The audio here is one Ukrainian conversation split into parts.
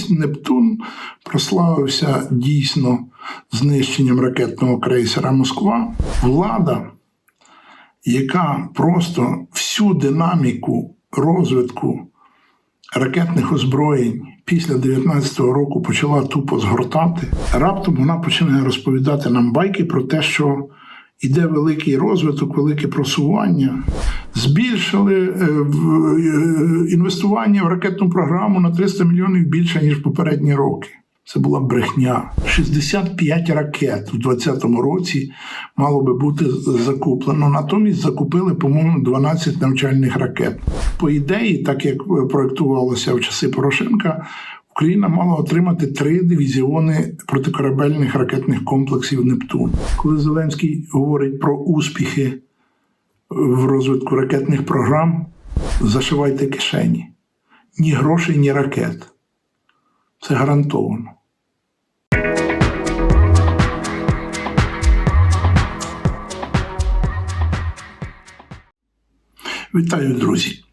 Натомість Нептун прославився дійсно знищенням ракетного крейсера Москва. Влада, яка просто всю динаміку розвитку ракетних озброєнь після 19-го року почала тупо згортати. Раптом вона починає розповідати нам байки про те, що іде великий розвиток, велике просування. Збільшили е, е, інвестування в ракетну програму на 300 мільйонів більше ніж попередні роки. Це була брехня. 65 ракет у 2020 році мало би бути закуплено. Натомість закупили, по-моєму, 12 навчальних ракет. По ідеї, так як проєктувалося в часи Порошенка, Україна мала отримати три дивізіони протикорабельних ракетних комплексів Нептун. Коли Зеленський говорить про успіхи в розвитку ракетних програм, зашивайте кишені. Ні грошей, ні ракет. Це гарантовано. Вітаю, друзі.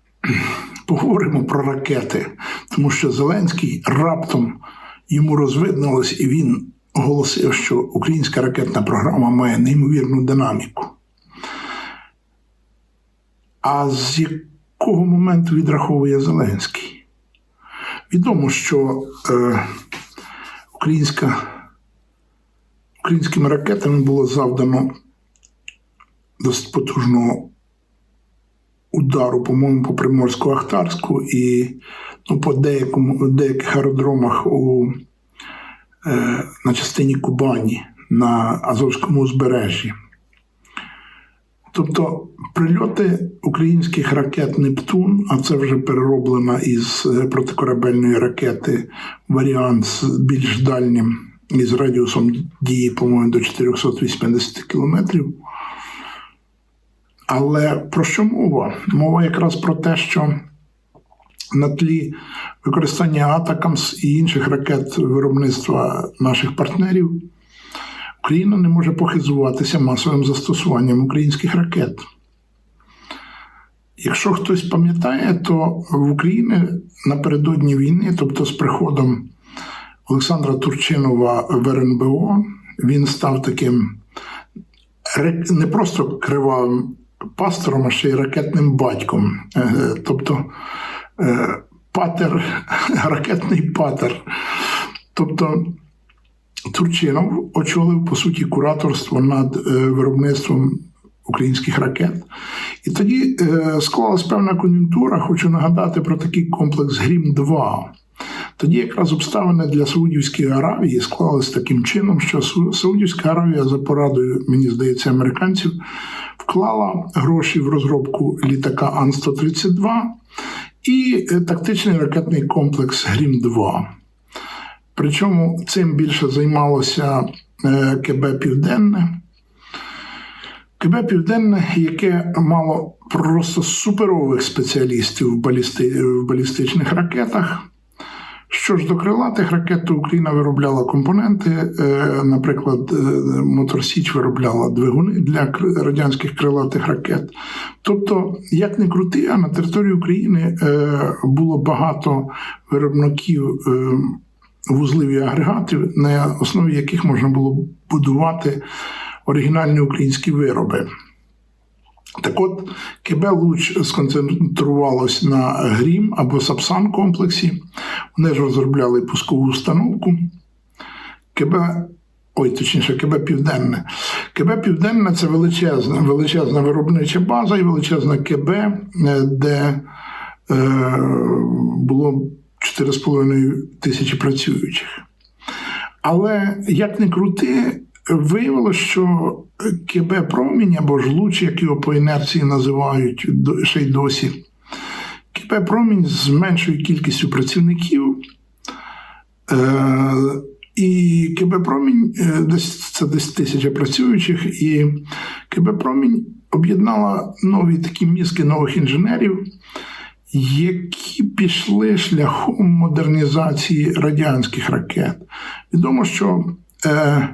Поговоримо про ракети, тому що Зеленський раптом йому розвиднулось, і він оголосив, що українська ракетна програма має неймовірну динаміку. А з якого моменту відраховує Зеленський? Відомо, що е, українська, українськими ракетами було завдано досить потужного удару, по-моєму, по Приморську-Ахтарську і ну, по деякому, деяких аеродромах у, е, на частині Кубані на Азовському узбережжі. Тобто прильоти українських ракет Нептун, а це вже перероблена із е, протикорабельної ракети варіант з більш дальнім із радіусом дії, по-моєму, до 480 кілометрів. Але про що мова? Мова якраз про те, що на тлі використання Атакамс і інших ракет виробництва наших партнерів Україна не може похизуватися масовим застосуванням українських ракет. Якщо хтось пам'ятає, то в Україні напередодні війни, тобто з приходом Олександра Турчинова в РНБО, він став таким не просто кривавим пастором, а ще й ракетним батьком. Е, Тобто е, патер, ракетний патер. Тобто Турчинов очолив по суті кураторство над е, виробництвом українських ракет. І тоді е, склалась певна кон'юнктура. Хочу нагадати про такий комплекс Грім-2. Тоді якраз обставини для Саудівської Аравії склались таким чином, що Саудівська Аравія за порадою, мені здається, американців вклала гроші в розробку літака Ан-132 і е, тактичний ракетний комплекс Грім-2. Причому цим більше займалося е, КБ Південне. КБ Південне, яке мало просто суперових спеціалістів в, балісти, в балістичних ракетах. Що ж до крилатих ракет, то Україна виробляла компоненти. е, Наприклад, е, Мотор Січ виробляла двигуни для радянських крилатих ракет. Тобто, як не крути, а на території України було багато виробників е, вузлів і агрегатів, на основі яких можна було будувати оригінальні українські вироби. Так от, КБ Луч сконцентрувалось на Грім або Сапсан комплексі. Вони ж розробляли пускову установку. КБ, ой, точніше, КБ Південне. КБ Південне це величезна, величезна виробнича база і величезна КБ, е, де е, було 4,5 тисячі працюючих. Але як не крути, виявилося, що КБ промінь або ж луч, як його по інерції називають ще й досі. КБ промінь з меншою кількістю працівників. Е, і КБ Промінь е, десь це десь тисяча працюючих, і КБ Промінь об'єднала нові такі мізки нових інженерів, які пішли шляхом модернізації радянських ракет. Відомо, що е,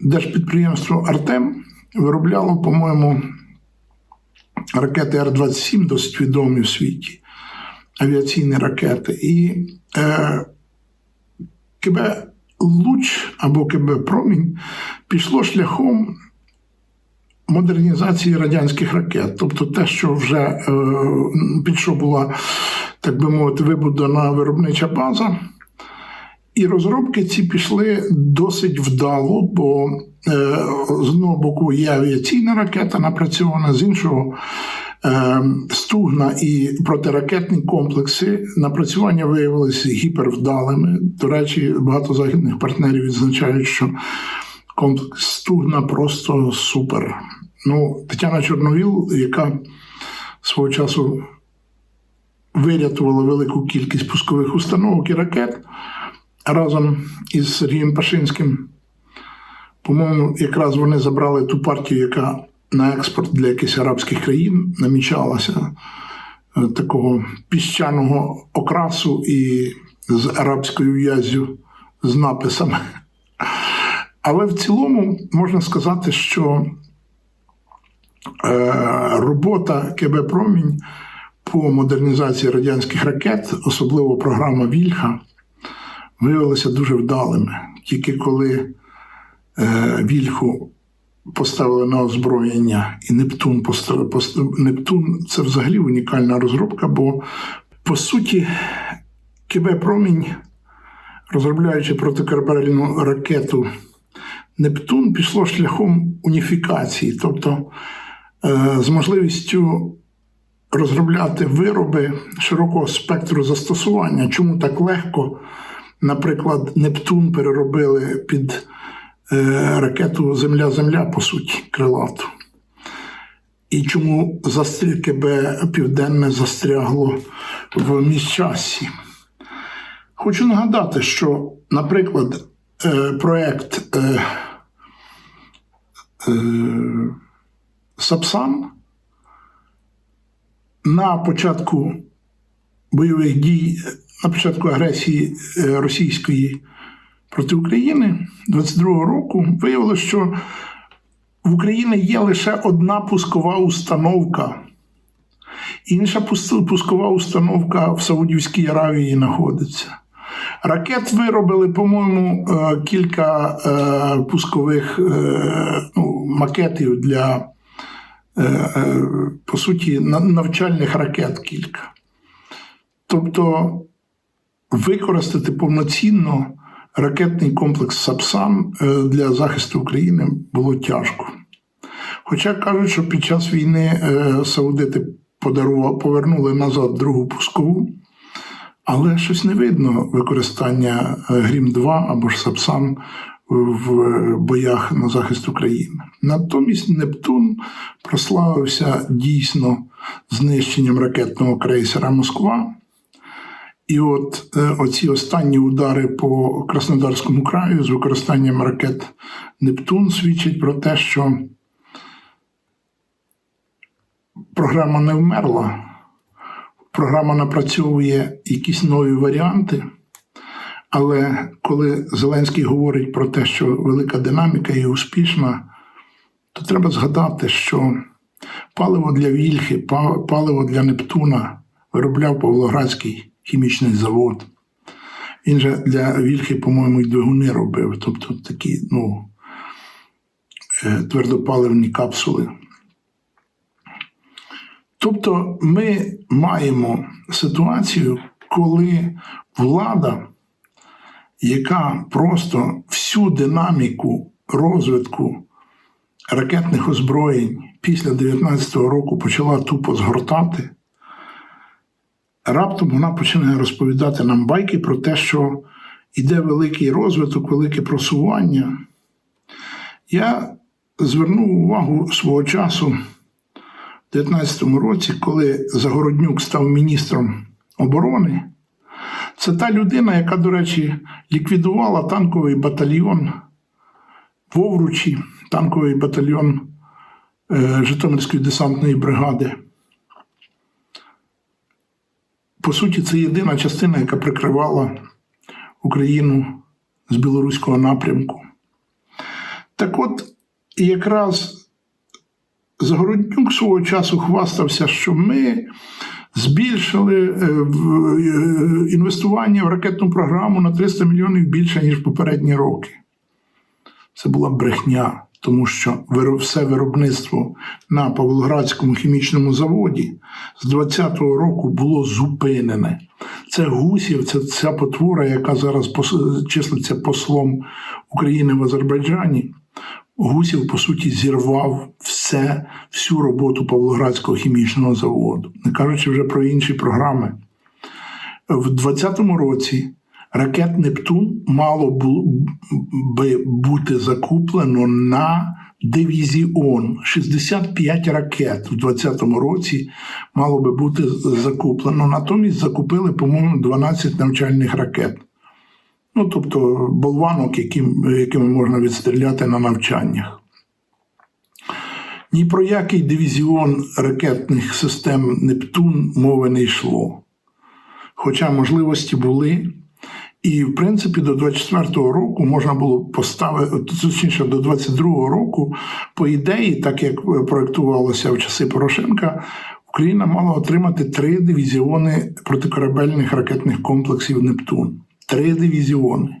держпідприємство Артем виробляло, по-моєму, ракети Р-27, досить відомі в світі. авіаційні ракети. І е, КБ Луч або КБ Промінь пішло шляхом модернізації радянських ракет. Тобто те, що вже е, під що була, так би мовити, вибудована виробнича база. І розробки ці пішли досить вдало, бо е, з одного боку є авіаційна ракета напрацьована, з іншого е, стугна і протиракетні комплекси. Напрацювання виявилися гіпервдалими. До речі, багато західних партнерів відзначають, що стугна просто супер. Ну, Тетяна Чорновіл, яка свого часу вирятувала велику кількість пускових установок і ракет разом із Сергієм Пашинським. По-моєму, якраз вони забрали ту партію, яка на експорт для якихось арабських країн намічалася е, такого піщаного окрасу і з арабською в'язю з написами. Але в цілому можна сказати, що е, робота КБ Промінь по модернізації радянських ракет, особливо програма Вільха, виявилися дуже вдалими. Тільки коли е, Вільху поставили на озброєння, і Нептун Нептун це взагалі унікальна розробка, бо по суті КБ Промінь, розробляючи протикорабельну ракету Нептун, пішло шляхом уніфікації, тобто е, з можливістю розробляти вироби широкого спектру застосування. Чому так легко? Наприклад, Нептун переробили під е, ракету Земля-Земля, по суті, крилату. І чому застрі КБ Південне застрягло в міськчасі? Хочу нагадати, що, наприклад, е, проєкт Сапсан на початку бойових дій на початку агресії е, російської проти України 22-го року виявилося, що в Україні є лише одна пускова установка. Інша пускова установка в Саудівській Аравії знаходиться. Ракет виробили, по-моєму, е, кілька е, пускових ну, макетів для, по суті, навчальних ракет кілька. Тобто використати повноцінно ракетний комплекс Сапсан е, для захисту України було тяжко. Хоча кажуть, що під час війни е, Саудити повернули назад другу пускову, але щось не видно використання е, Грім-2 або ж Сапсан в боях на захист України. Натомість Нептун прославився дійсно знищенням ракетного крейсера Москва. І от е, оці останні удари по Краснодарському краю з використанням ракет Нептун свідчать про те, що програма не вмерла, програма напрацьовує якісь нові варіанти. Але коли Зеленський говорить про те, що велика динаміка і успішна, то треба згадати, що паливо для Вільхи, паливо для Нептуна виробляв Павлоградський хімічний завод. Він же для Вільхи, по-моєму, і двигуни робив, тобто такі ну, е, твердопаливні капсули. Тобто ми маємо ситуацію, коли влада, яка просто всю динаміку розвитку ракетних озброєнь після 19-го року почала тупо згортати, раптом вона починає розповідати нам байки про те, що йде великий розвиток, велике просування. Я звернув увагу свого часу 2019 році, коли Загороднюк став міністром оборони. Це та людина, яка, до речі, ліквідувала танковий батальйон в Овручі, танковий батальйон е, Житомирської десантної бригади. По суті, це єдина частина, яка прикривала Україну з білоруського напрямку. Так от, якраз Загороднюк свого часу хвастався, що ми збільшили е, в- е, інвестування в ракетну програму на 300 мільйонів більше, ніж попередні роки. Це була брехня, тому що все виробництво на Павлоградському хімічному заводі з 20-го року було зупинене. Це Гусів, це ця потвора, яка зараз числиться послом України в Азербайджані. Гусів, по суті, зірвав все, всю роботу Павлоградського хімічного заводу, не кажучи вже про інші програми. В 2020 році ракет Нептун мало би бути закуплено на дивізіон. 65 ракет в 2020 році мало би бути закуплено. Натомість закупили, по-моєму, 12 навчальних ракет. Ну, тобто болванок, яким, якими можна відстріляти на навчаннях. Ні про який дивізіон ракетних систем Нептун мови не йшло. Хоча можливості були. І, в принципі, до 24-го року можна було поставити, точніше, до 22-го року, по ідеї, так як проєктувалося в часи Порошенка, Україна мала отримати три дивізіони протикорабельних ракетних комплексів Нептун. Три дивізіони.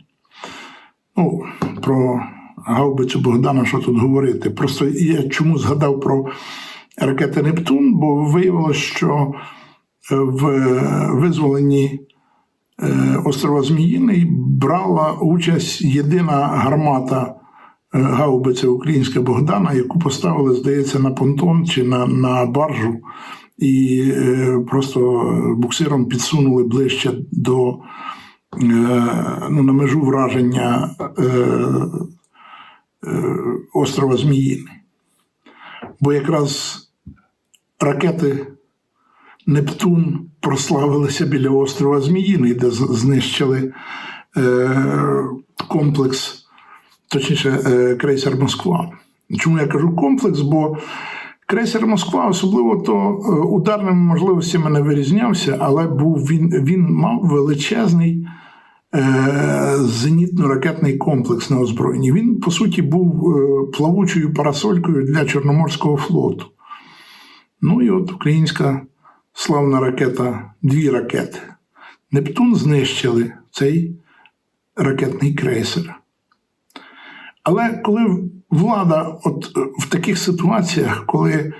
Ну, про гаубицю Богдана, що тут говорити. Просто я чому згадав про ракети Нептун, бо виявилося, що е, в визволенні е, острова Зміїний брала участь єдина гармата е, гаубиця українська Богдана, яку поставили, здається, на понтон чи на, на баржу, і е, просто буксиром підсунули ближче до е, ну, на межу враження е, е, острова Зміїни. Бо якраз ракети Нептун прославилися біля острова Зміїний, де знищили е, комплекс, точніше, е, крейсер Москва. Чому я кажу комплекс? Бо крейсер Москва, особливо то е, ударними можливостями не вирізнявся, але був він, він мав величезний е, зенітно-ракетний комплекс на озброєнні. Він, по суті, був е, плавучою парасолькою для Чорноморського флоту. Ну і от українська славна ракета, дві ракети. Нептун знищили цей ракетний крейсер. Але коли влада от е, в таких ситуаціях, коли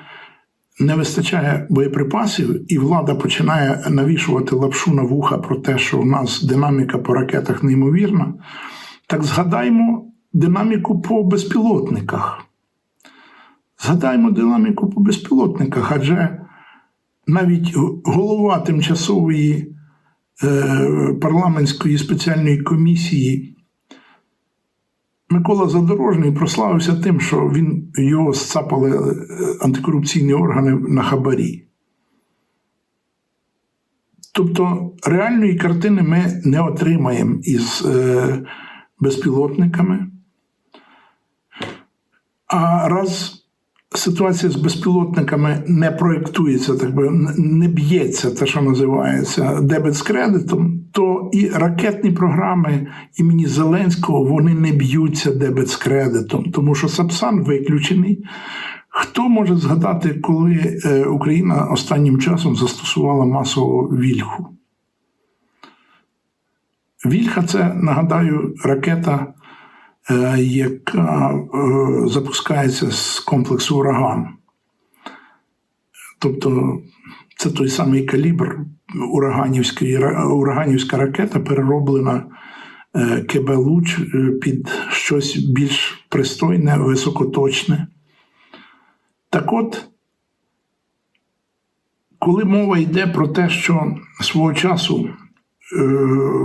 не вистачає боєприпасів, і влада починає навішувати лапшу на вуха про те, що у нас динаміка по ракетах неймовірна, так згадаймо динаміку по безпілотниках. Згадаймо динаміку по безпілотниках, адже навіть голова тимчасової е, парламентської спеціальної комісії Микола Задорожний прославився тим, що він його сцапали е, антикорупційні органи на хабарі. Тобто реальної картини ми не отримаємо із е, безпілотниками. А раз ситуація з безпілотниками не проєктується, так би не б'ється, те, що називається дебет з кредитом, то і ракетні програми імені Зеленського вони не б'ються дебет з кредитом, тому що Сапсан виключений. Хто може згадати, коли е, Україна останнім часом застосувала масову вільху? Вільха це, нагадаю, ракета, яка е, запускається з комплексу ураган. Тобто це той самий калібр ураганівська ракета перероблена е, КБ Луч е, під щось більш пристойне, високоточне. Так от, коли мова йде про те, що свого часу е,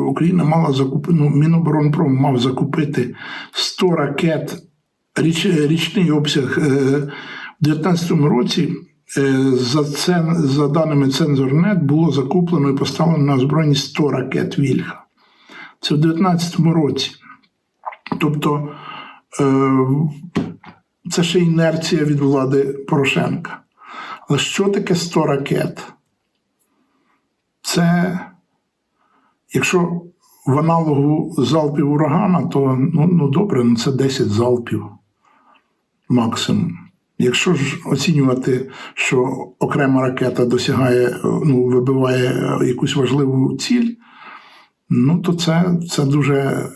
Україна мала закупити, ну, Міноборонпром мав закупити 100 ракет, річ, річний обсяг е, в 2019 році. е, За, це, за даними Цензорнет, було закуплено і поставлено на озброєнні 100 ракет Вільха. Це в 2019 році. Тобто е, це ще інерція від влади Порошенка. Але що таке 100 ракет? Це, якщо в аналогу залпів урагана, то ну, ну добре, ну це 10 залпів максимум. Якщо ж оцінювати, що окрема ракета досягає, ну, вибиває якусь важливу ціль, ну то це, це дуже, е,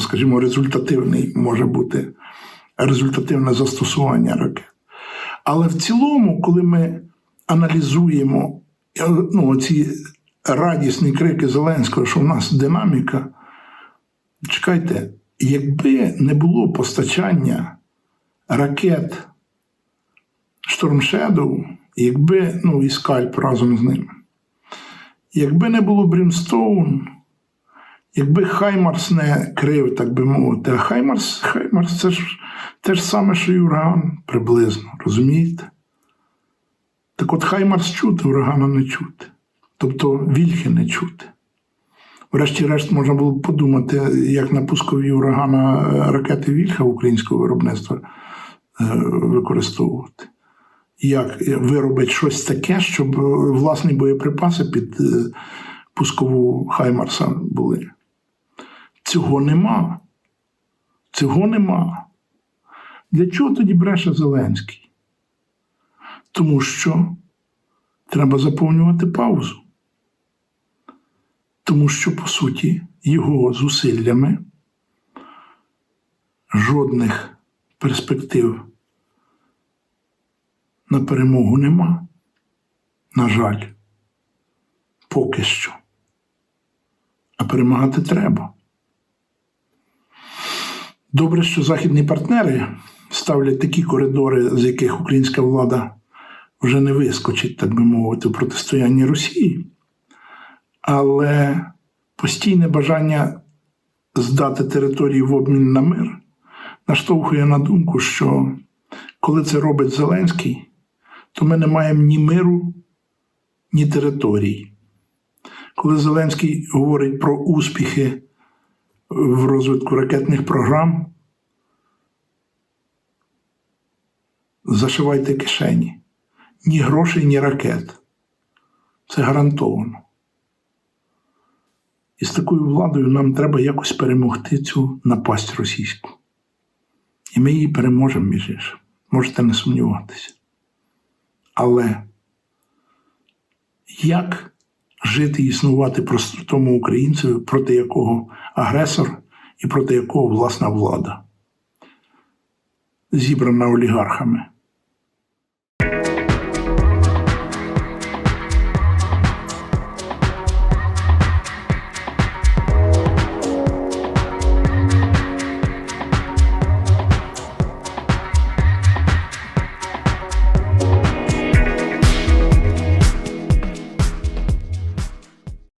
скажімо, результативний може бути результативне застосування ракет. Але в цілому, коли ми аналізуємо е, ну, ці радісні крики Зеленського, що в нас динаміка, чекайте, якби не було постачання ракет Shadow, якби, ну і скальп разом з ними, якби не було Брімстоун, якби Хаймарс не крив, так би мовити, а Хаймарс, Хаймарс це ж те ж саме, що і ураган приблизно, розумієте? Так от Хаймарс чути, урагана не чути. Тобто вільхи не чути. Врешті-решт можна було б подумати, як на пускові урагана е, ракети Вільха українського виробництва е, використовувати. Як виробити щось таке, щоб е, власні боєприпаси під пускову Хаймарса були. Цього нема. Цього нема. Для чого тоді бреше Зеленський? Тому що треба заповнювати паузу. Тому що, по суті, його зусиллями жодних перспектив на перемогу нема. На жаль, поки що. А перемагати треба. Добре, що західні партнери ставлять такі коридори, з яких українська влада вже не вискочить, так би мовити, в протистоянні Росії. Але постійне бажання здати території в обмін на мир наштовхує на думку, що коли це робить Зеленський, то ми не маємо ні миру, ні територій. Коли Зеленський говорить про успіхи в розвитку ракетних програм, зашивайте кишені. Ні грошей, ні ракет. Це гарантовано. І з такою владою нам треба якось перемогти цю напасть російську. І ми її переможемо між іншим. Можете не сумніватися. Але як жити і існувати простому українцеві, проти якого агресор і проти якого власна влада, зібрана олігархами?